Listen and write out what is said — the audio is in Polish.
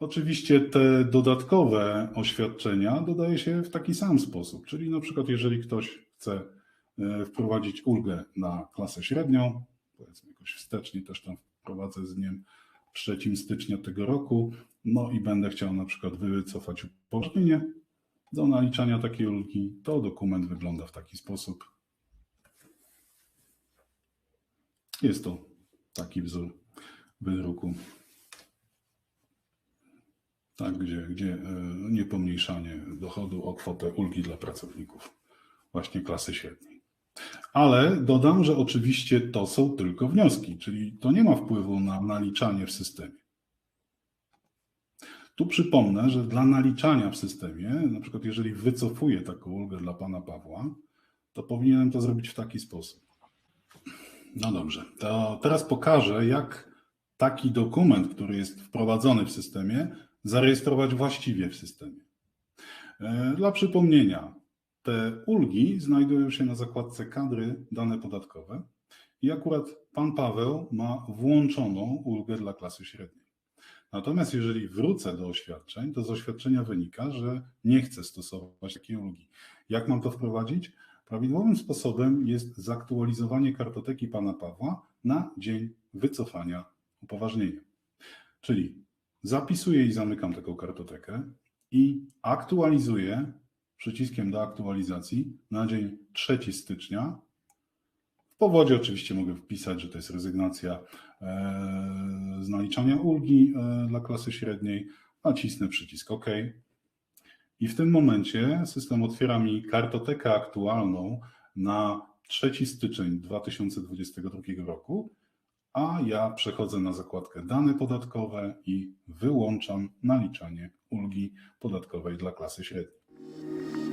Oczywiście te dodatkowe oświadczenia dodaje się w taki sam sposób, czyli na przykład jeżeli ktoś chce e, wprowadzić ulgę na klasę średnią, powiedzmy jakoś wstecznie też tam wprowadzę z dniem 3 stycznia tego roku, no i będę chciał na przykład wycofać upoważnienie do naliczania takiej ulgi, to dokument wygląda w taki sposób. Jest to taki wzór wydruku. Tak, gdzie, gdzie e, niepomniejszanie dochodu o kwotę ulgi dla pracowników właśnie klasy średniej. Ale dodam, że oczywiście to są tylko wnioski, czyli to nie ma wpływu na naliczanie w systemie. Tu przypomnę, że dla naliczania w systemie, na przykład jeżeli wycofuję taką ulgę dla pana Pawła, to powinienem to zrobić w taki sposób. No dobrze, to teraz pokażę, jak taki dokument, który jest wprowadzony w systemie, zarejestrować właściwie w systemie. E, Dla przypomnienia, te ulgi znajdują się na zakładce kadry dane podatkowe i akurat pan Paweł ma włączoną ulgę dla klasy średniej. Natomiast jeżeli wrócę do oświadczeń, to z oświadczenia wynika, że nie chcę stosować takiej ulgi. Jak mam to wprowadzić? Prawidłowym sposobem jest zaktualizowanie kartoteki pana Pawła na dzień wycofania upoważnienia. Czyli zapisuję i zamykam taką kartotekę i aktualizuję przyciskiem do aktualizacji na dzień 3 stycznia. W powodzie oczywiście mogę wpisać, że to jest rezygnacja e, z naliczania ulgi e, dla klasy średniej. Nacisnę przycisk OK. I w tym momencie system otwiera mi kartotekę aktualną na 3 styczeń 2022 roku, a ja przechodzę na zakładkę dane podatkowe i wyłączam naliczanie ulgi podatkowej dla klasy średniej.